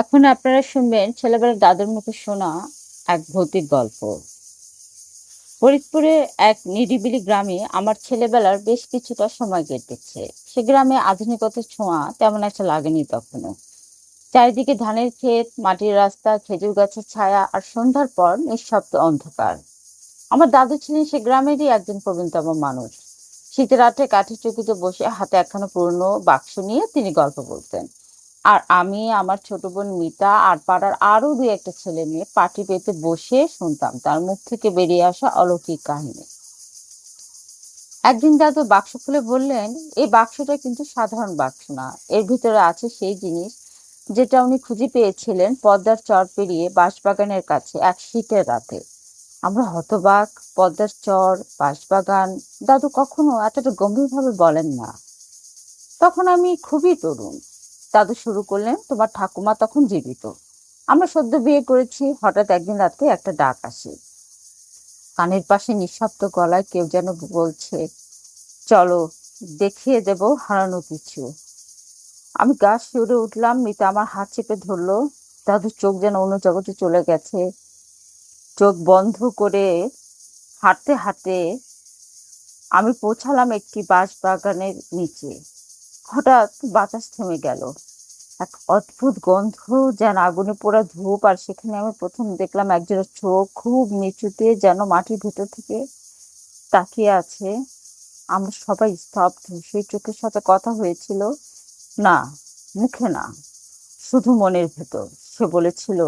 এখন আপনারা শুনবেন ছেলেবেলার দাদুর মুখে শোনা এক ভৌতিক গল্প। ফরিদপুরে এক নিরিবিলি গ্রামে আমার ছেলেবেলার বেশ কিছুটা সময় কেটেছে। সে গ্রামে আধুনিকতার ছোঁয়া তেমন একটা লাগেনি তখনো। চারিদিকে ধানের ক্ষেত, মাটির রাস্তা, খেজুর গাছের ছায়া আর সন্ধ্যার পর নিঃশব্দ অন্ধকার। আমার দাদু ছিলেন সে গ্রামেরই একজন প্রবীণতম মানুষ। শীতের রাতে কাঠের চৌকিতে বসে হাতে একখানা পুরনো বাক্স নিয়ে তিনি গল্প বলতেন। আর আমি আমার ছোট বোন মিতা আর পাড়ার আরও দুই একটা ছেলে মেয়ে পাটি পেতে বসে শুনতাম। তার মুখ থেকে বেরিয়ে আসা অলৌকিক কাহিনী। একদিন দাদু বাক্স খুলে বললেন, এই বাক্সটা কিন্তু সাধারণ বাক্স না। এর ভিতরে আছে সেই জিনিস যেটা উনি খুঁজে পেয়েছিলেন পদ্মার চর পেরিয়ে বাঁশবাগানের কাছে এক শীতের রাতে। আমরা হতবাক, পদ্মার চর, বাঁশবাগান। দাদু কখনো এতটা গম্ভীরভাবে বলেন না। তখন আমি খুবই তরুণ। দাদু শুরু করলেন তোমার ঠাকুমা তখন জীবিত। আমরা সদ্য বিয়ে করেছি, হঠাৎ একদিন রাতে একটা ডাক আসে। কানের পাশে নিঃশব্দ গলায় কেউ যেন বলছে, চলো, দেখিয়ে দেব হারানো কিছু। আমি গা শিউরে উঠলাম, মিতা আমার হাত চেপে ধরলো। দাদুর চোখ যেন অন্য জগতে চলে গেছে। চোখ বন্ধ করে হাঁটতে হাঁটতে আমি পৌঁছালাম একটি বাঁশ বাগানের নিচে। হঠাৎ বাতাস থেমে গেল। এক অদ্ভুত গন্ধ যেন আগুনে পোড়া ধূপ, আর সেখানে আমি প্রথম দেখলাম একজনের চোখ খুব নিচুতে যেন মাটির ভেতর থেকে তাকিয়ে আছে। আমরা সবাই স্তব্ধ, সেই চোখের সাথে কথা হয়েছিল, না, মুখে না, শুধু মনের ভেতর। সে বলেছিল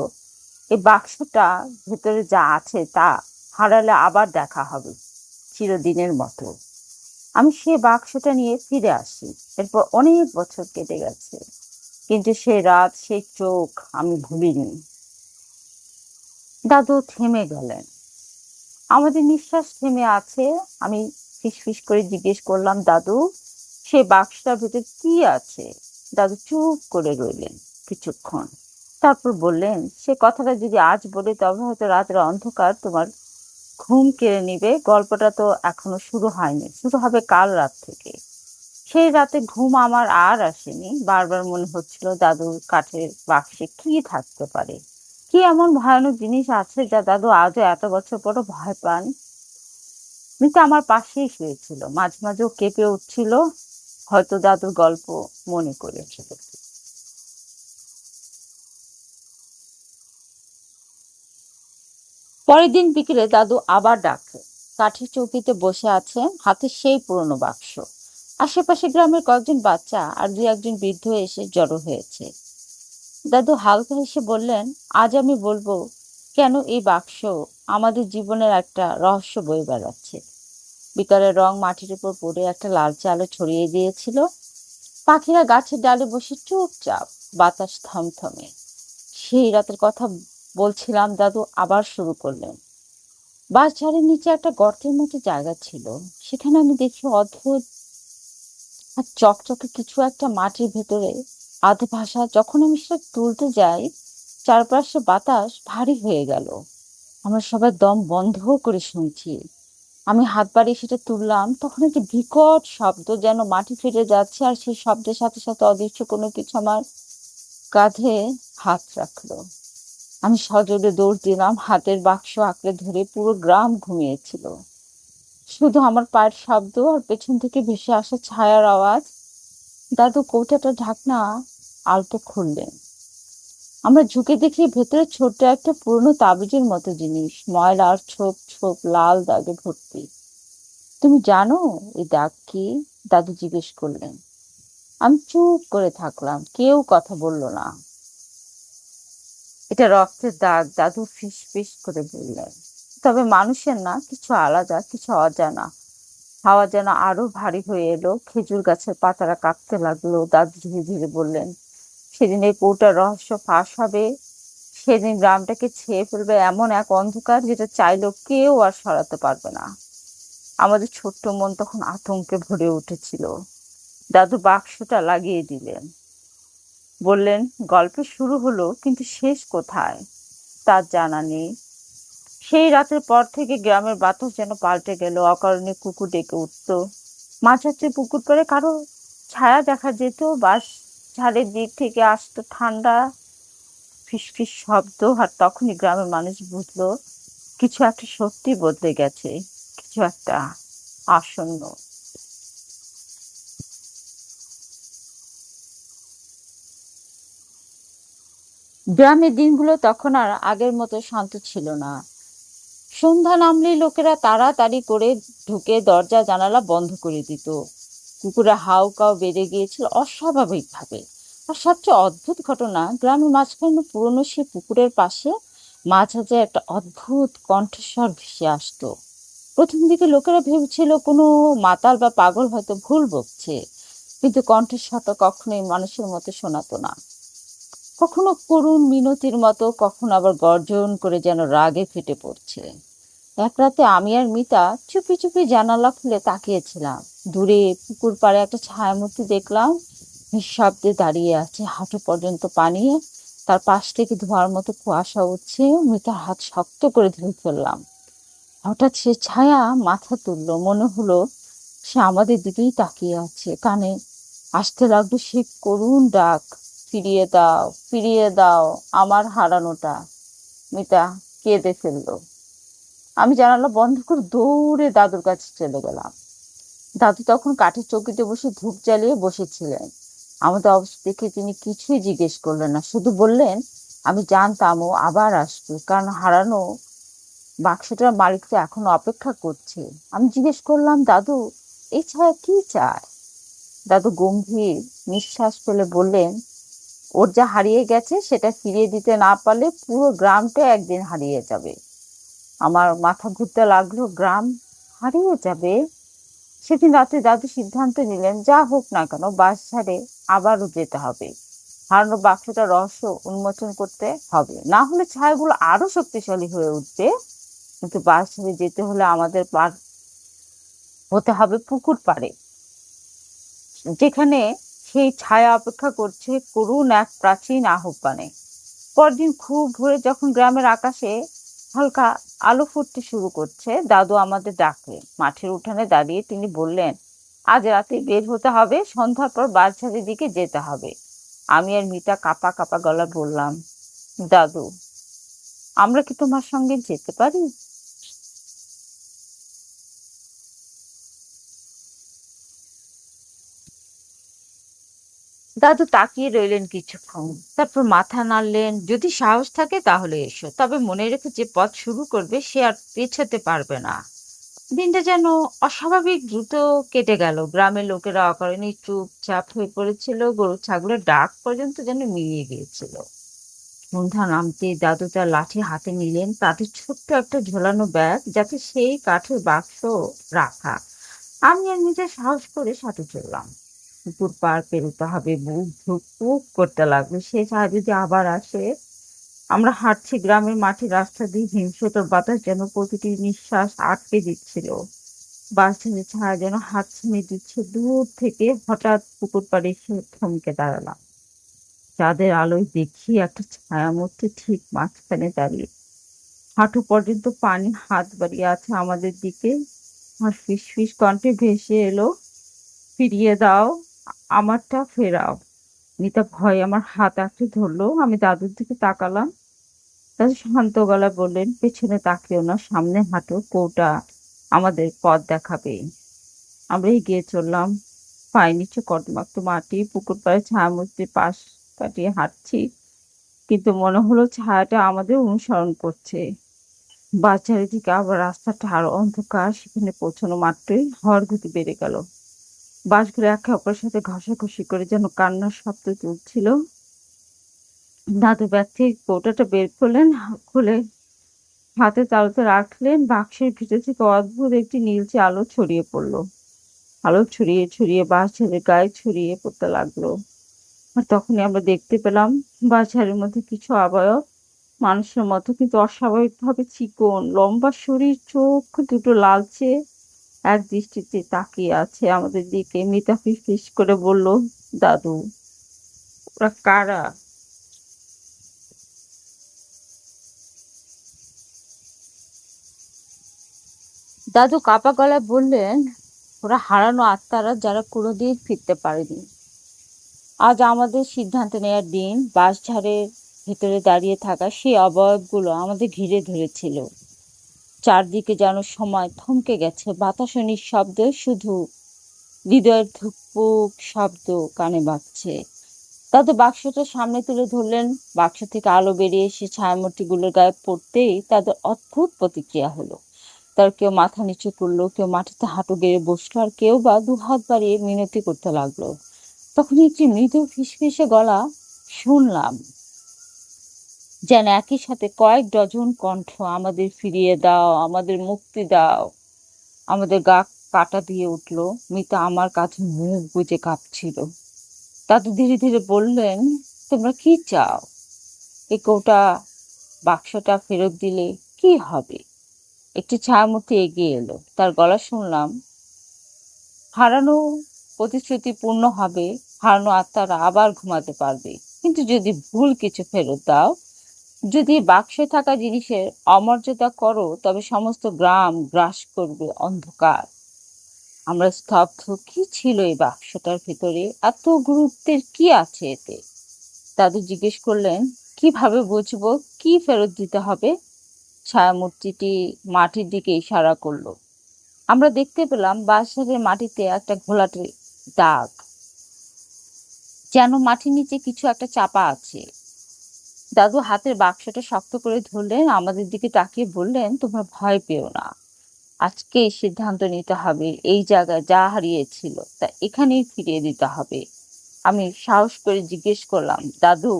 এই বাক্সটা ভেতরে যা আছে তা হারালে আবার দেখা হবে, চিরদিনের মতো। আমি সে বাক্সটা নিয়ে ফিরে আসি। এরপর অনেক বছর কেটে গেছে, কিন্তু সে রাত সেই চোখ আমি ভুলিনি। দাদু থেমে গেলেন। আমাদের নিঃশ্বাস থেমে আছে, আমি ফিসফিস করে জিজ্ঞেস করলাম, দাদু, সে বাক্সটার ভিতরে কি আছে? দাদু চুপ করে রইলেন কিছুক্ষণ। তারপর বললেন, সে কথাটা যদি আজ বলে, তবে হয়তো রাতের অন্ধকার তোমার ঘুম কেড়ে নিবে। গল্পটা তো এখনও শুরু হয়নি। শুরু হবে কাল রাত থেকে। সেই রাতে ঘুম আমার আর আসেনি। বারবার মনে হচ্ছিল দাদুর কাঠের বাক্সে কি থাকতে পারে? কি এমন ভয়ানক জিনিস আছে যা দাদু আজও এত বছর পরও ভয় পান? মিতা আমার পাশেই শুয়েছিল। মাঝে মাঝেও কেঁপে উঠছিল। হয়তো দাদুর গল্প মনে করেছিল। পরের দিন বিকেলে দাদু আবার ডাকে। কাঠের চৌকিতে বসে আছেন হাতে সেই পুরনো বাক্স। আশেপাশে গ্রামের কয়েকজন বাচ্চা আর দুই একজন বৃদ্ধ এসে জড়ো হয়েছে। দাদু হালকা হেসে বললেন, আজ আমি বলব, কেন এই বাক্স আমাদের জীবনের একটা রহস্য বয়ে বেড়াচ্ছে? বিকালের রং মাটির উপর পড়ে একটা লালচে আলো ছড়িয়ে দিয়েছিল। পাখিরা গাছের ডালে বসে চুপচাপ বাতাস থমথমে। সেই রাতের কথা বলছিলাম, দাদু, আবার শুরু করলেন। বাস ঝাড়ের নিচে একটা গর্তের মতো জায়গা ছিল। সেখানে আমি দেখি অদ্ভুত আর চকচকে কিছু একটা মাটির ভেতরে। আধ ভাষা, যখন আমি সেটা তুলতে যাই, চারপাশে বাতাস ভারী হয়ে গেল। আমরা সবাই দম বন্ধ করে শুনছি। আমি হাত বাড়িয়ে সেটা তুললাম, তখন একটি বিকট শব্দ যেন মাটি ফিরে যাচ্ছে আর সেই শব্দের সাথে সাথে অদৃশ্য কোনো কিছু আমার কাঁধে হাত রাখল। আমি সজোরে দৌড় দিলাম, হাতের বাক্স আঁকড়ে ধরে পুরো গ্রাম ঘুমিয়েছিল। শুধু আমার পায়ের শব্দ আর পেছন থেকে ভেসে আসা ছায়ার আওয়াজ। দাদু কৌটাটা ঢাকনা আলতো খুললেন। আমরা ঝুঁকে দেখি ভেতরে ছোট্ট একটা পুরনো তাবিজের মতো জিনিস ময়লা আর ছোপ ছোপ, লাল দাগে ভর্তি। তুমি জানো এই দাগ কি? দাদু জিজ্ঞেস করলেন। আমি চুপ করে থাকলাম, কেউ কথা বলল না। এটা রক্তের দাগ দাদু ফিস ফিস করে বললেন। তবে মানুষের না কিছু আলাদা, কিছু অজানা। হাওয়া যেন আরও ভারী হয়ে এলো, খেজুর গাছের পাতারা কাঁপতে লাগল, দাদু ধীরে ধীরে বললেন, সেদিন এই কৌটার রহস্য ফাঁস হবে। সেদিন গ্রামটাকে ছেয়ে ফেলবে এমন এক অন্ধকার যেটা চাইলেও কেউ আর সরাতে পারবে না। আমাদের ছোট্ট মন তখন আতঙ্কে ভরে উঠেছিল। দাদু বাক্সটা লাগিয়ে দিলেন। বললেন, গল্প শুরু হলো, কিন্তু শেষ কোথায়? তার জানা নেই। সেই রাতের পর থেকে গ্রামের বাতাস যেন পাল্টে গেল, অকারণে কুকুর ডেকে উঠত। মাঝরাত্রে পুকুর পরে কারও ছায়া দেখা যেত বাস ঝাড়ের দিক থেকে আসতো ঠান্ডা, ফিসফিস শব্দ, আর তখনই গ্রামের মানুষ বুঝলো, কিছু একটা সত্যি বদলে গেছে, কিছু একটা আসন্ন। গ্রামের দিনগুলো তখন আর আগের মতো শান্ত ছিল না। সন্ধ্যা নামলেই লোকেরা তাড়াতাড়ি করে ঢুকে দরজা, জানালা বন্ধ করে দিত। কুকুরে হাউ কাউ বেড়ে গিয়েছিল অস্বাভাবিকভাবে। আর সবচেয়ে অদ্ভুত ঘটনা, গ্রামের মাঝখানে পুরনো সে পুকুরের পাশে মাঝ মাঝে একটা অদ্ভুত কণ্ঠস্বর ভেসে আসতো। প্রথম দিকে লোকেরা ভেবেছিল কোনো মাতাল বা পাগল হয়তো ভুল বকছে, কিন্তু কণ্ঠস্বরটা কখনোই মানুষের মতো শোনাতো না। কখনো করুণ মিনতির মতো, কখনো আবার গর্জন করে যেন রাগে ফেটে পড়ছে এক রাতে আমি আর মিতা চুপি চুপি জানালা খুলে তাকিয়েছিলাম। দূরে পুকুর পাড়ে একটা ছায়ামূর্তি দেখলাম। নিঃশব্দে দাঁড়িয়ে আছে, হাঁটু পর্যন্ত পানি তার পাশ থেকে ধোয়ার মতো কুয়াশা উঠছে। মিতার হাত শক্ত করে ধরে ফেললাম। হঠাৎ সে ছায়া মাথা তুললো। মনে হলো সে আমাদের দিকেই তাকিয়ে আছে। কানে আসতে লাগল সে করুণ ডাক। ফিরিয়ে দাও ফিরিয়ে দাও আমার হারানোটা। মিতা কেঁদে ফেলল। আমি জানালা বন্ধ করে দৌড়ে দাদুর কাছে চলে গেলাম। দাদু তখন কাঠের চৌকিতে বসে ধূপ জ্বালিয়ে বসেছিলেন। আমাদের অবস্থা দেখে তিনি কিছুই জিজ্ঞেস করলেন না, শুধু বললেন, আমি জানতাম ও আবার আসবে, কারণ হারানো বাক্সটার মালিক তো এখনও অপেক্ষা করছে। আমি জিজ্ঞেস করলাম, দাদু এই ছায়া কি চায় দাদু গম্ভীর নিঃশ্বাস ফেলে বললেন ওর যা হারিয়ে গেছে সেটা ফিরিয়ে দিতে না পারলে পুরো গ্রামটা একদিন হারিয়ে যাবে। আমার মাথা ঘুরতে লাগল, গ্রাম হারিয়ে যাবে? সেদিন রাতে দাদু সিদ্ধান্ত নিলেন, যা হোক না কেন, বাস ছাড়ে আবারও যেতে হবে। হারানো বাক্সটা রহস্য উন্মোচন করতে হবে। না হলে ছায়াগুলো আরও শক্তিশালী হয়ে উঠবে। কিন্তু বাস ছেড়ে যেতে হলে আমাদের পার হতে হবে পুকুর পাড়ে। যেখানে সেই ছায়া অপেক্ষা করছে করুণ এক প্রাচীন আহ্বানে। পরদিন খুব ভোরে যখন গ্রামের আকাশে হালকা আলো ফুটতে শুরু করছে, দাদু আমাদের ডাকলেন। মাঠের উঠানে দাঁড়িয়ে তিনি বললেন, আজ রাতে বের হতে হবে, সন্ধ্যার পর বাচ্চাদের দিকে যেতে হবে। আমি আর মিতা কাপা কাপা গলা বললাম, দাদু, আমরা কি তোমার সঙ্গে যেতে পারি? দাদু তাকিয়ে রইলেন কিছুক্ষণ। তারপর মাথা নাড়লেন, যদি সাহস থাকে তাহলে এসো। তবে মনে রেখে যে পথ শুরু করবে সে আর পেছাতে পারবে না। দিনটা যেন অস্বাভাবিক দ্রুত কেটে গেল। গ্রামের লোকেরা অকারণে চুপচাপ হয়ে পড়েছিল। গরু ছাগলের ডাক পর্যন্ত যেন মিলিয়ে গিয়েছিল। সন্ধ্যা নামতে দাদু তার লাঠি হাতে নিলেন। তাতে ছোট্ট একটা ঝোলানো ব্যাগ, যাতে সেই কাঠের বাক্স রাখা। আমি আর নিজে সাহস করে সাথে চললাম। পুকুর পার পেরোতে হবে, বুক ধুক, পুক করতে লাগল সে ছায়া যদি আবার আসে, আমরা হাঁটছি গ্রামের মাঠে রাস্তা দিয়ে হিংস্রতর বাতাস যেন প্রতিটি নিঃশ্বাস আটকে দিচ্ছিল। বাসের ছায়া যেন হাত ছিনে দিচ্ছে দূর থেকে হঠাৎ পুকুর পাড়ে এসে থমকে দাঁড়ালাম। চাঁদের আলোয় দেখি একটা ছায়া ছায়ামূর্তি ঠিক মাঝখানে দাঁড়িয়ে। হাঁটু পর্যন্ত পানি হাত বাড়িয়ে আছে আমাদের দিকে। আর ফিস ফিস কণ্ঠে ভেসে এলো, ফিরিয়ে দাও। আমারটা ফেরাও। মিতা ভয় আমার হাত আঁকড়ে ধরলো। আমি দাদুর দিকে তাকালাম। দাদু শান্ত গলায় বললেন, পেছনে তাকিও না, সামনে হাঁটো, কৌটা আমাদের পথ দেখাবে। আমরা এগিয়ে চললাম। পায়ে নিচে কটমাক্ত মাটি, পুকুর পাড়ে ছায়ামূর্তির পাশ কাটিয়ে হাঁটছি। কিন্তু মনে হলো ছায়াটা আমাদের অনুসরণ করছে। বাচ্চার দিকে আবার রাস্তাটা আরও অন্ধকার, সেখানে পৌঁছানো মাত্রই হওয়ার গতি বেড়ে গেল। বাসগুলো একে অপরের সাথে ঘষাঘষি করে যেন কান্নার শব্দ তুলছিল দাদু ব্যাগ থেকে কৌটাটা বের করলেন, খুলে হাতে তালুতে রাখলেন। বাক্সের ভিতর থেকে অদ্ভুত একটি নীলচে আলো ছড়িয়ে পড়ল। আলো ছড়িয়ে ছড়িয়ে বাচ্চাদের গায়ে ছড়িয়ে পড়তে লাগল। আর তখনই আমরা দেখতে পেলাম বাচ্চাদের মধ্যে কিছু অবয়ব মানুষের মতো, কিন্তু অস্বাভাবিকভাবে চিকন, লম্বা শরীর, চোখ দুটো লালচে। এক দৃষ্টিতে তাকিয়ে আছে আমাদের দিকে। মিতা ফিস করে বলল, দাদু, ওরা কারা? দাদু কাপা গলায় বললেন, ওরা হারানো আত্মারা যারা কোনোদিন ফিরতে পারেনি। আজ আমাদের সিদ্ধান্ত নেওয়ার দিন, বাঁশঝাড়ের ভেতরে দাঁড়িয়ে থাকা সেই অবয়বগুলো আমাদের ঘিরে ধরেছিল। চারদিকে যেন সময় থমকে গেছে। বাতাসও নিঃশব্দ শুধু হৃদয়ের ধুকপুক শব্দ কানে বাজছে। দাদু বাক্সটা সামনে তুলে ধরলেন। বাক্স থেকে আলো বেরিয়ে এসে ছায়ামূর্তিগুলোর গায়ে পড়তেই তাদের অদ্ভুত প্রতিক্রিয়া হলো। তার কেউ মাথা নিচু করল, কেউ মাটিতে হাঁটু গেড়ে বসল, আর কেউ বা দুহাত বাড়িয়ে মিনতি করতে লাগল। তখন একটি মৃদু ফিসফিসে গলা শুনলাম। যেন একই সাথে কয়েক ডজন কণ্ঠ আমাদের ফিরিয়ে দাও, আমাদের মুক্তি দাও। আমাদের গা কাটা দিয়ে উঠল, মিতা আমার কাছে মুখ বুজে কাঁপছিল। দাদু ধীরে ধীরে বললেন, তোমরা কি চাও? এ কৌটা বাক্সটা ফেরত দিলে কি হবে? একটি ছায়ামূর্তি এগিয়ে এলো, তার গলা শুনলাম, হারানো প্রতিশ্রুতি পূর্ণ হবে, হারানো আত্মারা আবার ঘুমাতে পারবে। কিন্তু যদি ভুল কিছু ফেরত দাও যদি বাক্সে থাকা জিনিসের অমর্যাদা করো, তবে সমস্ত গ্রাম গ্রাস করবে অন্ধকার। আমরা স্তব্ধ কি ছিল এই বাক্সটার ভিতরে? এত গুরুত্বের কি আছে এতে? দাদু জিজ্ঞেস করলেন, কীভাবে বুঝব? কি ফেরত দিতে হবে? ছায়ামূর্তিটি মাটির দিকে ইশারা করল। আমরা দেখতে পেলাম বাঁশের মাটিতে একটা ঘোলাটে দাগ। যেন মাটির নিচে কিছু একটা চাপা আছে। দাদু হাতের বাক্সটা শক্ত করে ধরলেন, আমাদের দিকে তাকিয়ে বললেন, তোমরা ভয় পেও না। আজকে সিদ্ধান্ত নিতে হবে। এই জায়গায় যা হারিয়েছিল, তা এখানেই ফিরিয়ে দিতে হবে। আমি সাহস করে জিজ্ঞেস করলাম, দাদু,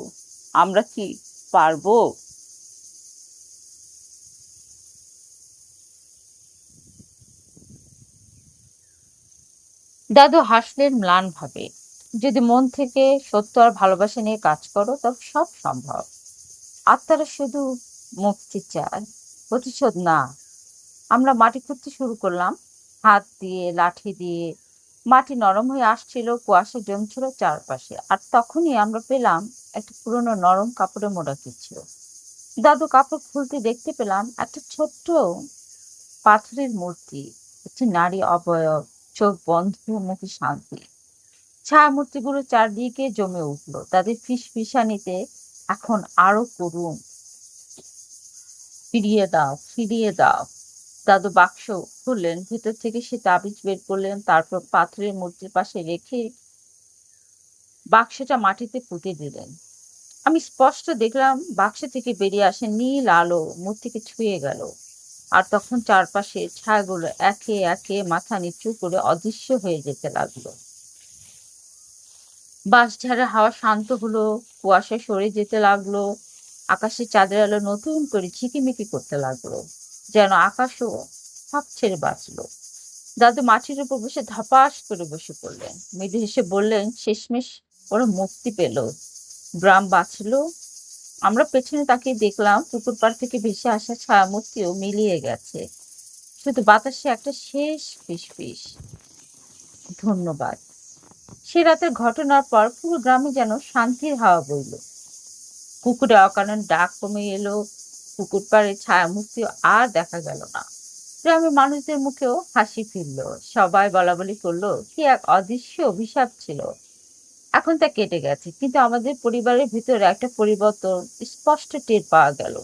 আমরা কি পারব? দাদু হাসলেন ম্লান ভাবে যদি মন থেকে সত্য আর ভালোবাসা নিয়ে কাজ করো, তবে সব সম্ভব। আত্মারা শুধু মুক্তি চায়, প্রতিশোধ না। আমরা মাটি খুঁড়তে শুরু করলাম। হাত দিয়ে, লাঠি দিয়ে। মাটি নরম হয়ে আসছিল, কুয়াশা জমছিল চারপাশে। আর তখনই আমরা পেলাম একটা পুরনো নরম কাপড়ে মোড়া কিছু দাদু কাপড় খুলতে দেখতে পেলাম একটা ছোট্ট পাথরের মূর্তি। একটি নারী অবয়ব, চোখ বন্ধ, মুখে শান্তি। ছায়ামূর্তিগুলো চারদিকে জমে উঠল। তাদের ফিস ফিসানিতে এখন আরও করুন। ফিরিয়ে দাও ফিরিয়ে দাও। দাদু বাক্স খুললেন, ভেতর থেকে সে তাবিজ বের করলেন, তারপর পাথরের মূর্তির পাশে রেখে বাক্সটা মাটিতে পুঁতে দিলেন। আমি স্পষ্ট দেখলাম বাক্স থেকে বেরিয়ে আসে নীল আলো, মূর্তিকে ছুঁয়ে গেল। আর তখন চারপাশে ছায়াগুলো একে একে মাথা নিচু করে অদৃশ্য হয়ে যেতে লাগল। বাঁশঝাড়ের হাওয়া শান্ত হলো কুয়াশা সরে যেতে লাগল আকাশে চাঁদের আলো নতুন করে ঝিকিমিকি করতে লাগল, যেন আকাশও হাঁপ ছেড়ে বাঁচলো। দাদু মাটির উপর বসে ধপাস করে বসে পড়লেন। মৃদু হেসে বললেন, শেষমেশ ওরা মুক্তি পেল। গ্রাম বাঁচলো। আমরা পেছনে তাকিয়ে দেখলাম পুকুর পাড় থেকে ভেসে আসা ছায়ামূর্তিও মিলিয়ে গেছে। শুধু বাতাসে একটা শেষ ফিসফিস। ধন্যবাদ। সে রাতের ঘটনার পর পুরো গ্রামে যেন শান্তির হাওয়া বইল। কুকুরে অকারণ ডাক কমে এলো পুকুর পাড়ে ছায়ামূর্তি আর দেখা গেল না। গ্রামের মানুষদের মুখেও হাসি ফিরল। সবাই বলা বলি করল, কি এক অদৃশ্য অভিশাপ ছিল। এখন তা কেটে গেছে, কিন্তু আমাদের পরিবারের ভিতরে একটা পরিবর্তন স্পষ্ট টের পাওয়া গেল।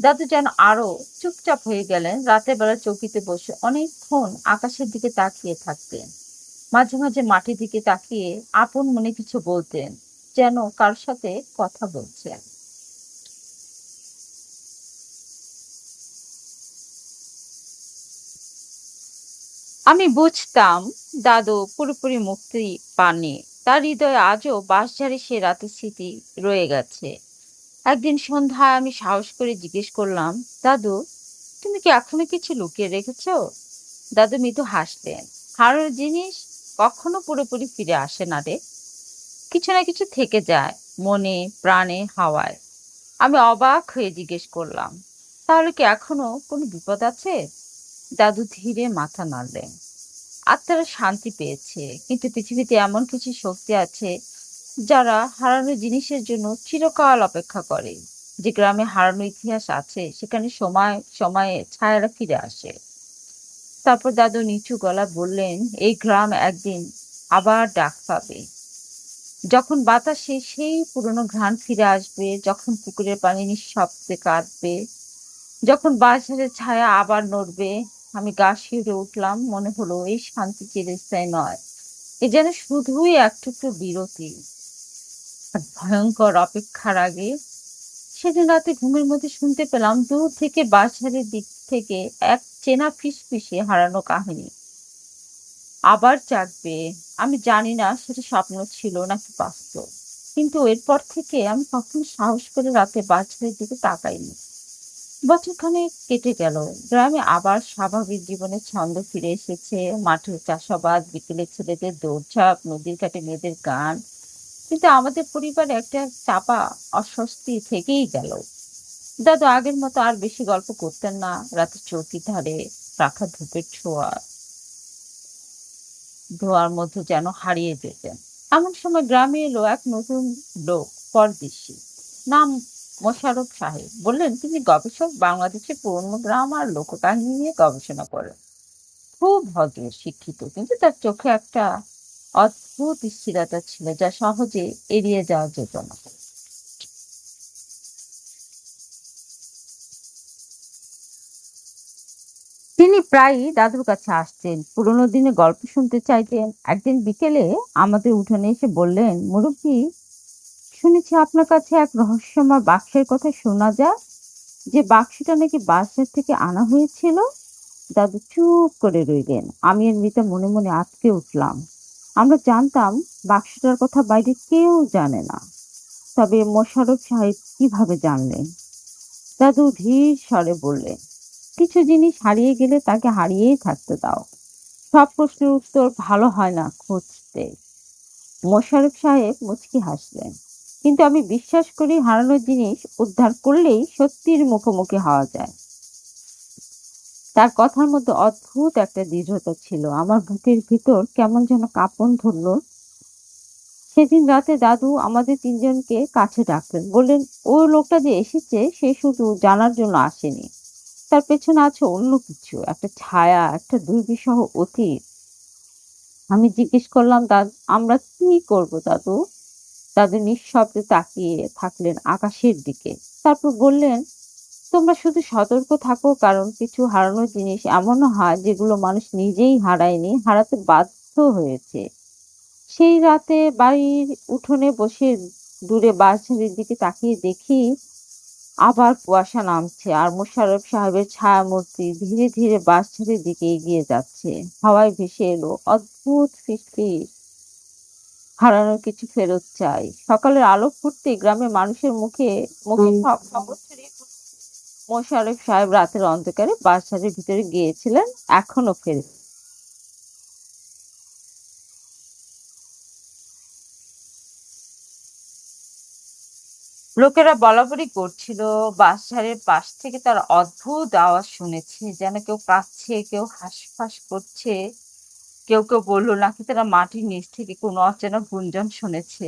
দাদু যেন আরও চুপচাপ হয়ে গেলেন। রাতের বেলা চৌকিতে বসে অনেকক্ষণ আকাশের দিকে তাকিয়ে থাকতেন। মাঝে মাঝে মাটির দিকে তাকিয়ে আপন মনে কিছু বলতেন, যেন কার সাথে কথা বলছেন। আমি বুঝতাম দাদু পুরোপুরি মুক্তি পাননি। তার হৃদয়ে আজও বাঁশঝাড়ে সে রাতের স্মৃতি রয়ে গেছে। একদিন সন্ধ্যায় আমি সাহস করে জিজ্ঞেস করলাম, দাদু, তুমি কি এখনও কিছু লুকিয়ে রেখেছো? দাদু মৃদু হাসলেন হারানোর জিনিস কখনো পুরোপুরি ফিরে আসে না রে। কিছু না কিছু থেকে যায়, মনে, প্রাণে, হাওয়ায়। আমি অবাক হয়ে জিজ্ঞেস করলাম, তাহলে কি এখনও কোনো বিপদ আছে? দাদু ধীরে মাথা নাড়লেন আত্মারা শান্তি পেয়েছে, কিন্তু পৃথিবীতে এমন কিছু শক্তি আছে, যারা হারানো জিনিসের জন্য চিরকাল অপেক্ষা করে। যে গ্রামে হারানো ইতিহাস আছে, সেখানে সময়, সময়ে ছায়ারা ফিরে আসে। তারপর দাদু নিচু গলা বললেন, এই গ্রাম একদিন আবার ডাক পাবে। যখন বাতাসে সেই পুরনো ঘ্রাণ ফিরে আসবে, যখন পুকুরের পানি নিঃশব্দে কাঁদবে, যখন বাজারের ছায়া আবার নড়বে, আমি গা শিউরে উঠলাম, মনে হলো এই শান্তি চিরস্থায়ী নয়। এ যেন শুধুই এক টুকরো বিরতি। ভয়ঙ্কর অপেক্ষার আগে সেদিন রাতে ঘুমের মধ্যে শুনতে পেলাম দূর থেকে বাজারের দিক থেকে এক চেনা ফিসফিসে হারানো কাহিনী। আবার জাগবে, আমি জানি না সেটা স্বপ্ন ছিল নাকি বাস্তব। কিন্তু এরপর থেকে আমি কখনো সাহস করে রাতে বাজারের দিকে তাকাইনি। বছরখানে কেটে গেল, গ্রামে আবার স্বাভাবিক জীবনের ছন্দ ফিরে এসেছে, মাঠের চাষাবাদ বিকেলে ছেলেদের দৌড়ঝাঁপ, নদীর ঘাটে মেয়েদের গান কিন্তু আমাদের পরিবারে একটা চাপা, অস্বস্তি থেকেই গেল। দাদু আগের মতো আর বেশি গল্প করতেন না, রাতে চৌকির ধারে রাখা ধূপের ছোঁয়া, ধোয়ার মধ্যে যেন হারিয়ে যেতেন। এমন সময় গ্রামে এলো এক নতুন লোক, পরদেশি, নাম মোশারফ সাহেব। বললেন, তিনি গবেষক বাংলাদেশের পুরনো গ্রাম আর লোককাহিনী নিয়ে গবেষণা করেন। খুব ভদ্র, শিক্ষিত, কিন্তু তার চোখে একটা অদ্ভুত স্থিরতা ছিল যা সহজে এড়িয়ে যাওয়া যেত না। তিনি প্রায়ই দাদুর কাছে আসতেন, পুরোনো দিনে গল্প শুনতে চাইতেন। একদিন বিকেলে আমাদের উঠোনে এসে বললেন, মুরব্বী, শুনেছি আপনার কাছে এক রহস্যময় বাক্সের কথা শোনা যায়, যে বাক্সটা নাকি বাজার থেকে আনা হয়েছিল। দাদু চুপ করে রইলেন। আমি এর মনে মনে আটকে উঠলাম। আমরা জানতাম বাক্সটার কথা বাইরে কেউ জানে না। তবে মোশারফ সাহেব কীভাবে জানলেন? দাদু ধীর স্বরে বললেন, কিছু জিনিস হারিয়ে গেলে তাকে হারিয়েই থাকতে দাও। সব প্রশ্নের উত্তর ভালো হয় না খুঁজতে। মোশারফ সাহেব মুচকি হাসলেন, কিন্তু আমি বিশ্বাস করি হারানো জিনিস উদ্ধার করলেই সত্যির মুখোমুখি হওয়া যায়। তার কথার মধ্যে অদ্ভুত একটা দৃঢ়তা ছিল। আমার বুকের ভিতর কেমন যেন কাঁপন ধরলো। সেদিন রাতে দাদু আমাদের তিনজনকে কাছে ডাকলেন। বললেন ওই লোকটা যে এসেছে, সে শুধু জানার জন্য আসেনি। তার পেছনে আছে অন্য কিছু, একটা ছায়া, একটা দুর্বিষহ অতীত। আমি জিজ্ঞেস করলাম দাদু আমরা কি করব দাদু? দাদু নিঃশব্দে তাকিয়ে থাকলেন আকাশের দিকে। তারপর বললেন তোমরা শুধু সতর্ক থাকো কারণ কিছু হারানো জিনিস এমনও হয় যেগুলো মানুষ নিজেই হারায়নি হারাতে বাধ্য হয়েছে। সেই রাতে বাড়ির উঠোনে বসে দূরে বাসঝাড়ির দিকে তাকিয়ে দেখি আবার কুয়াশা নামছে আর মোশাররফ সাহেবের ছায়ামূর্তি ধীরে ধীরে বাসঝাড়ির দিকে এগিয়ে যাচ্ছে। হাওয়ায় ভেসে এলো অদ্ভুত ফিসফিস হারানো কিছু ফেরত চাই। সকালের আলো ফুটতে গ্রামের মানুষের মুখে মুখে সব খবর ছড়িয়ে পড়ল। মোশাররফ সাহেব রাতের অন্ধকারে বাসঝাড়ির ভিতরে গিয়েছিলেন, এখনও ফেরে লোকেরা বলাবলি করছিল বাঁশঝাড়ের পাশ থেকে তার অদ্ভুত আওয়াজ শুনেছে, যেন কেউ কাঁদছে, কেউ হাঁসফাঁস করছে, কেউ কেউ বলল, নাকি তারা মাটির নিচ থেকে কোনো অচেনা গুঞ্জন শুনেছে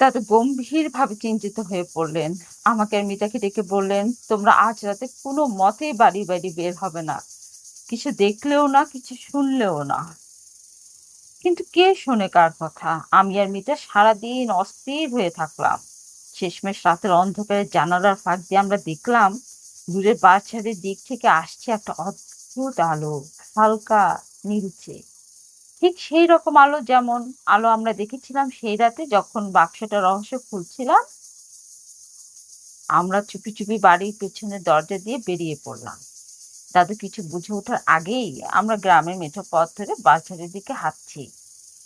তাতে গম্ভীর ভাবে চিন্তিত হয়ে পড়লেন। আমাকে আর মিতাকে ডেকে বললেন, তোমরা আজ রাতে কোনো মতেই বাড়ি বাড়ি বের হবে না। কিছু দেখলেও না, কিছু শুনলেও না। কিন্তু কে শোনে কার কথা? আমি আর মিতা সারাদিন অস্থির হয়ে থাকলাম। শেষমেশ রাতের অন্ধকারে জানালার ফাঁক দিয়ে আমরা দেখলাম, দূরের বাচ্চাদের দিক থেকে আসছে একটা অদ্ভুত আলো, হালকা নীলচে ঠিক সেই রকম আলো যেমন আলো আমরা দেখেছিলাম সেই রাতে যখন বাক্সটা রহস্য খুলছিলাম, আমরা চুপি চুপি বাড়ির পেছনে দরজা দিয়ে বেরিয়ে পড়লাম। দাদু কিছু বুঝে ওঠার আগেই আমরা গ্রামের মেঠো পথ ধরে বাচ্চাদের দিকে হাঁটছি।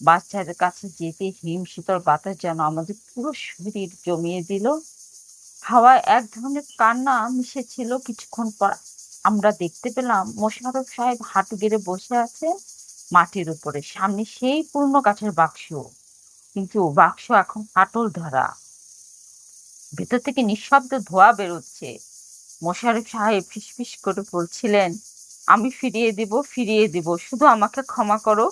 বাচ্চাদের কাছে যেতে হিম শীতল বাতাস যেন আমাদের পুরো শরীর জমিয়ে দিল। হাওয়ায় এক ধরনের কান্না মিশেছিল। কিছুক্ষণ পর আমরা দেখতে পেলাম মোশারফ সাহেব হাঁটু গেড়ে বসে আছে মাটির উপরে। সামনে সেই পুরনো কাঠের বাক্স। কিন্তু বাক্স এখন ফাটল ধরা। ভেতর থেকে নিঃশব্দ ধোয়া বেরোচ্ছে। মোশাররফ সাহেব ফিসফিস করে বলছিলেন, আমি ফিরিয়ে দিব ফিরিয়ে দিব। শুধু আমাকে ক্ষমা করো।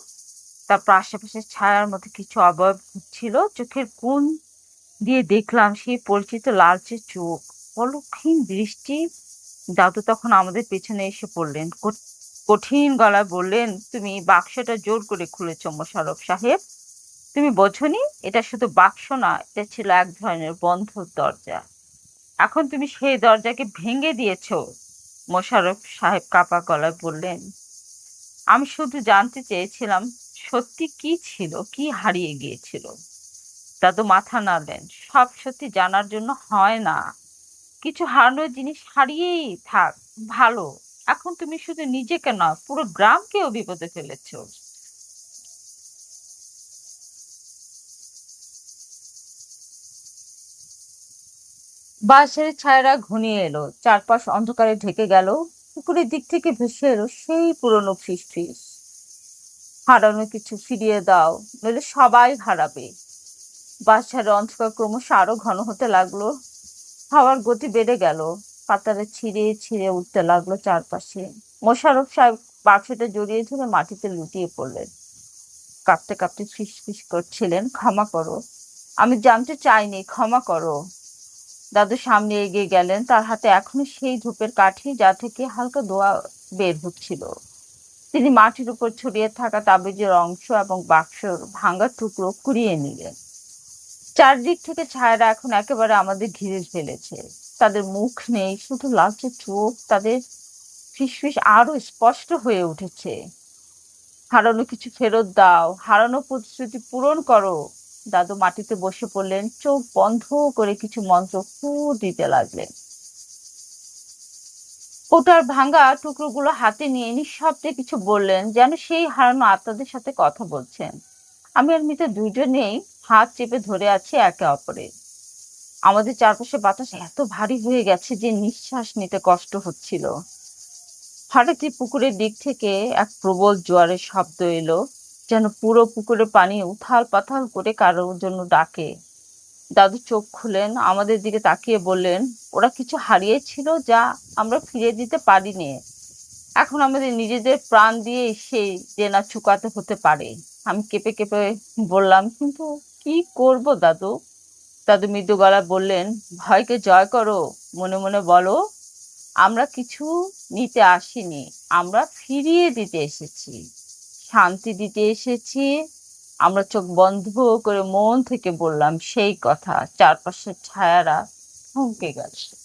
তারপর আশেপাশে ছায়ার মধ্যে কিছু অবয়ব ছিল চোখের কোন দিয়ে দেখলাম সেই পরিচিত লালচে চোখ। অলক্ষীন দৃষ্টি। দাদু তখন আমাদের পেছনে এসে পড়লেন। কঠিন গলায় বললেন, তুমি বাক্সটা জোর করে খুলেছ, মোশাররফ সাহেব। তুমি বোঝনি, এটা শুধু বাক্স না, এটা ছিল এক ধরনের বন্ধ দরজা। এখন তুমি সেই দরজাকে ভেঙে দিয়েছ। মোশাররফ সাহেব কাপা গলায় বললেন, আমি শুধু জানতে চেয়েছিলাম, সত্যি কি ছিল, কি হারিয়ে গিয়েছিল? দাদু মাথা নাড়লেন, সব সত্যি জানার জন্য হয় না। কিছু হারানোর জিনিস হারিয়েই থাক, ভালো। এখন তুমি শুধু নিজেকে নয়, পুরো গ্রামকেও বিপদে ফেলেছ। বাঁশের ছায়ারা ঘনিয়ে এলো, চারপাশ অন্ধকারে ঢেকে গেল, পুকুরের দিক থেকে ভেসে এলো সেই পুরনো ফিস ফিস হারানো কিছু ফিরিয়ে দাও, নইলে সবাই হারাবে। বাঁশের অন্ধকার ক্রমশ আরও ঘন হতে লাগল, হাওয়ার গতি বেড়ে গেল। পাতারে ছিঁড়ে ছিঁড়ে উঠতে লাগল চারপাশে। মোশারফ সাহেব বাক্সটা জড়িয়ে ধরে মাটিতে লুটিয়ে পড়লেন। কাঁপতে কাঁপতে ফিস ফিস করছিলেন, ক্ষমা করো। আমি জানতে চাইনি, ক্ষমা করো। দাদু সামনে এগিয়ে গেলেন, তার হাতে এখনও সেই ধূপের কাঠি যা থেকে হালকা দোয়া বের হচ্ছিল। তিনি মাটির উপর ছড়িয়ে থাকা তাবিজের অংশ এবং বাক্সর ভাঙা টুকরো কুড়িয়ে নিলেন। চারদিক থেকে ছায়ারা এখন একেবারে আমাদের ঘিরে ফেলেছে। তাদের মুখ নেই, শুধু লালচে চোখ, তাদের ফিসফিস আরও স্পষ্ট হয়ে উঠেছে। হারানো কিছু ফেরত দাও, হারানো প্রতিশ্রুতি পূরণ করো। দাদু মাটিতে বসে পড়লেন, চোখ বন্ধ করে কিছু মন্ত্র ফু দিতে লাগলেন। ওটার ভাঙা টুকরোগুলো হাতে নিয়ে নিঃশব্দে কিছু বললেন, যেন সেই হারানো আত্মাদের সাথে কথা বলছেন। আমি আর মিতে দুইজনেই হাত চেপে ধরে আছি একে অপরের। আমাদের চারপাশে বাতাস এত ভারী হয়ে গেছে যে নিঃশ্বাস নিতে কষ্ট হচ্ছিল। হঠাৎ পুকুরের দিক থেকে এক প্রবল জোয়ারের শব্দ এলো, যেন পুরো পুকুরের পানি উথাল পাথাল করে কারোর জন্য ডাকে। দাদু চোখ খুলেন, আমাদের দিকে তাকিয়ে বললেন, ওরা কিছু হারিয়েছিল যা আমরা ফিরে দিতে পারিনি। এখন আমাদের নিজেদের প্রাণ দিয়ে সেই দেনা চুকাতে হতে পারে। আমি কেঁপে কেঁপে বললাম, কিন্তু কি করব, দাদু? দাদু মৃদু গলা বললেন, ভয়কে জয় করো। মনে মনে বলো, আমরা কিছু নিতে আসিনি। আমরা ফিরিয়ে দিতে এসেছি। শান্তি দিতে এসেছি। আমরা চোখ বন্ধ করে মন থেকে বললাম, সেই কথা। চারপাশের ছায়ারা থমকে গেছে।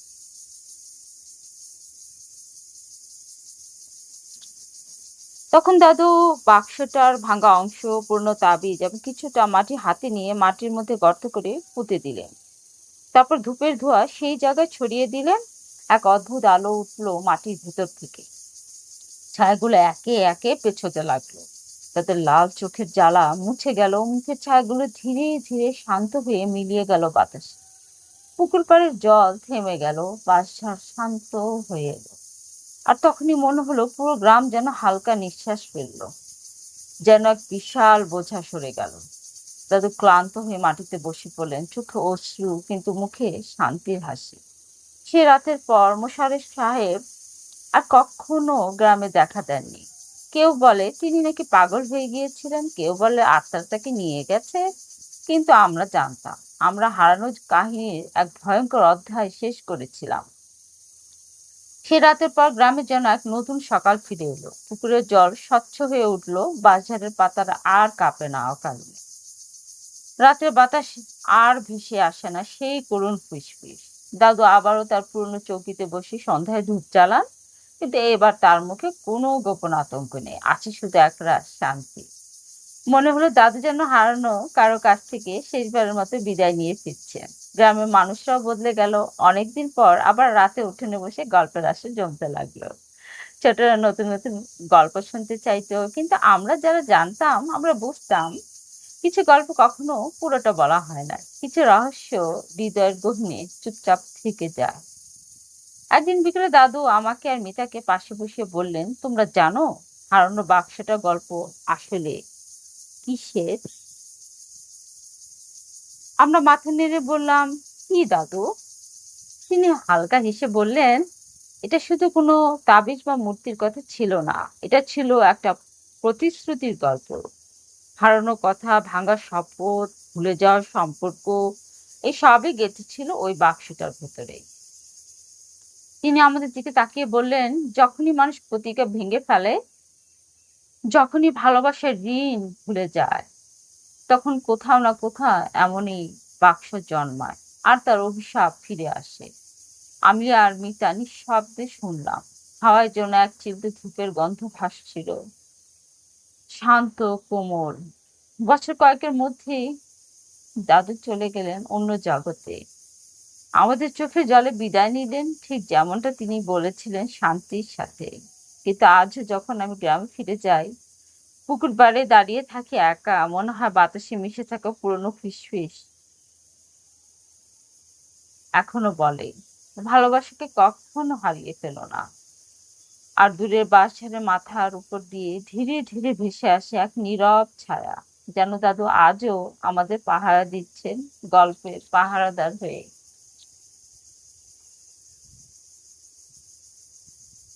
তখন দাদু বাক্সটার ভাঙা অংশ, পূর্ণ তাবিজ এবং কিছুটা মাটি হাতে নিয়ে মাটির মধ্যে গর্ত করে পুঁতে দিলেন। তারপর ধূপের ধোঁয়া সেই জায়গায় ছড়িয়ে দিলেন। এক অদ্ভুত আলো উঠল মাটির ভিতর থেকে। ছায়াগুলো একে একে পেছোতে লাগল। তাদের লাল চোখের জ্বালা মুছে গেল, মুখের ছায়াগুলো ধীরে ধীরে শান্ত হয়ে মিলিয়ে গেল বাতাসে। পুকুর পাড়ের জল থেমে গেল বাসঝাড় শান্ত হয়ে এলো। আর তখনই মনে হলো পুরো গ্রাম যেন হালকা নিঃশ্বাস ফেলল। যেন এক বিশাল বোঝা সরে গেল। দাদু ক্লান্ত হয়ে মাটিতে বসে পড়লেন, চোখে অশ্রু, কিন্তু মুখে শান্তির হাসি। সে রাতের পর মোশারেফ সাহেব আর কখনো গ্রামে দেখা দেননি। কেউ বলে, তিনি নাকি পাগল হয়ে গিয়েছিলেন? কেউ বলে, আত্মার তাকে নিয়ে গেছে? কিন্তু আমরা জানতাম, আমরা হারানো কাহিনীর এক ভয়ঙ্কর অধ্যায় শেষ করেছিলাম। সে রাতের পর গ্রামে যেন এক নতুন সকাল ফিরে এলো। পুকুরের জল স্বচ্ছ হয়ে উঠল বাজারের পাতারা আর কাঁপে না অকালে রাতের বাতাস আর ভেসে আসে না, সেই করুণ ফুসফুস। দাদু আবারও তার পুরনো চৌকিতে বসে সন্ধ্যায় ধূপ জ্বালান, কিন্তু এবার তার মুখে কোনো গোপন আতঙ্ক নেই, আছে শুধু একরাশ শান্তি। মনে হলো দাদু যেন হারানো কারও কাছ থেকে শেষবারের মতো বিদায় নিয়ে ফিরছেন। গ্রামের মানুষরাও বদলে গেল। অনেকদিন পর আবার রাতে উঠোনে বসে গল্পের আসে জমতে লাগল। ছোটরা নতুন নতুন গল্প শুনতে চাইতো, কিন্তু আমরা যারা জানতাম, আমরা বুঝতাম, কিছু গল্প কখনো পুরোটা বলা হয় না। কিছু রহস্য, হৃদয়ের গহনে চুপচাপ থেকে যায়। একদিন বিকেলে দাদু আমাকে আর মিতাকে পাশে বসিয়ে বললেন, তোমরা জানো হারানো বাক্সটা গল্প আসলে কিসের? আমরা মাথা নেড়ে বললাম, কি দাদু? তিনি হালকা হেসে বললেন, এটা শুধু কোনো তাবিজ বা মূর্তির কথা ছিল না। এটা ছিল একটা প্রতিশ্রুতির গল্প। হারানো কথা, ভাঙা শপথ, ভুলে যাওয়ার সম্পর্ক, এই সবই গেঁথে ছিল ওই বাক্সটার ভেতরেই তিনি আমাদের দিকে তাকিয়ে বললেন, যখনই মানুষ প্রতিজ্ঞা ভেঙে ফেলে, যখনই ভালোবাসার ঋণ ভুলে যায় তখন কোথাও না কোথাও এমনই বাক্স জন্মায় আর তার অভিশাপ ফিরে আসে। আমি আর মিতা নিঃশব্দে শুনলাম, হাওয়ায় জন্য এক চিলতে ধূপের গন্ধ ভাসছিল। শান্ত, কোমল, বছর কয়েকের মধ্যেই দাদু চলে গেলেন অন্য জগতে। আমাদের চোখে জলে বিদায় নিলেন, ঠিক যেমনটা তিনি বলেছিলেন শান্তির সাথে। কিন্তু আজও যখন আমি গ্রামে ফিরে যাই পুকুর পাড়ে দাঁড়িয়ে থাকি একা। মনে হয় বাতাসে মিশে থাকা পুরনো ফিসফিস এখনও বলে, ভালোবাসাকে কখনো হারিয়ে ফেলো না। আর দূরের বাঁশের মাথার উপর দিয়ে ধীরে ধীরে ভেসে আসে এক নীরব ছায়া। যেন দাদু আজও আমাদের পাহারা দিচ্ছেন গল্পের পাহারাদার হয়ে।